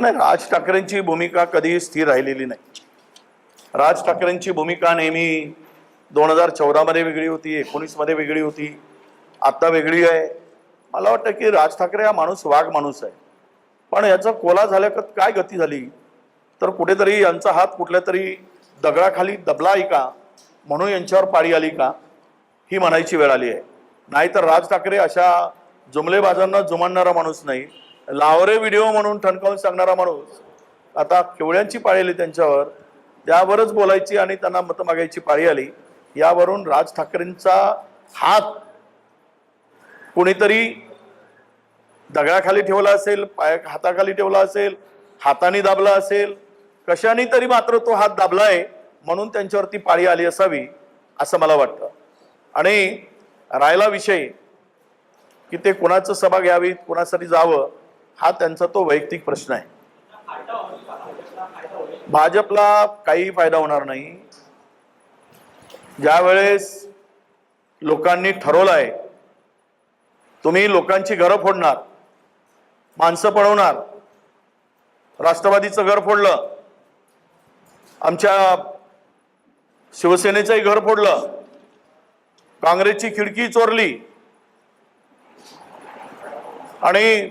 नाही राज ठाकरेंची भूमिका कधीही स्थिर राहिलेली नाही. राज ठाकरेंची भूमिका नेहमी दोन हजार चौदामध्ये वेगळी होती एकोणीसमध्ये वेगळी होती आत्ता वेगळी आहे. मला वाटतं की राज ठाकरे हा माणूस वाघ माणूस आहे. पण याचा कोला झाल्या काय गती झाली? तर कुठेतरी यांचा हात कुठल्या तरी दगडाखाली दबला आहे का? म्हणून यांच्यावर पाळी आली का? ही म्हणायची वेळ आली आहे. नाहीतर राज ठाकरे अशा जुमलेबाजांना जुमानणारा माणूस नाही. लावरे व्हिडिओ म्हणून ठणकावून सांगणारा माणूस आता केवळ्यांची पाळी आली त्यांच्यावर त्यावरच बोलायची आणि त्यांना मतं मागायची पाळी आली यावरून राज ठाकरेंचा हात कोणीतरी दगडाखाली ठेवला असेल पाया हाताखाली ठेवला असेल हाताने दाबला असेल कशाने तरी मात्र तो हात दाबलाय म्हणून त्यांच्यावरती पाळी आली असावी असं मला वाटतं. आणि राहिला विषय की ते कोणाचं सभा घ्यावीत कोणासाठी जावं हा त्यांचा तो वैयक्तिक प्रश्न आहे. भाजपला काही फायदा होणार नाही. ज्या वेळेस लोकांनी ठरवलंय तुम्ही लोकांची घरं फोडणार माणसं पळवणार राष्ट्रवादीचं घर फोडलं आमच्या शिवसेनेचंही घर फोडलं काँग्रेसची खिडकी चोरली आणि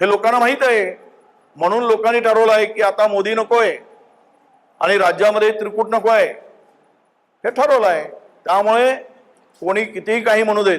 हे लोकांना माहीत आहे. म्हणून लोकांनी ठरवलं आहे की आता मोदी नकोय आणि राज्यामध्ये त्रिकूट नको आहे हे ठरवलं आहे. त्यामुळे कोणी कितीही काही म्हणू देत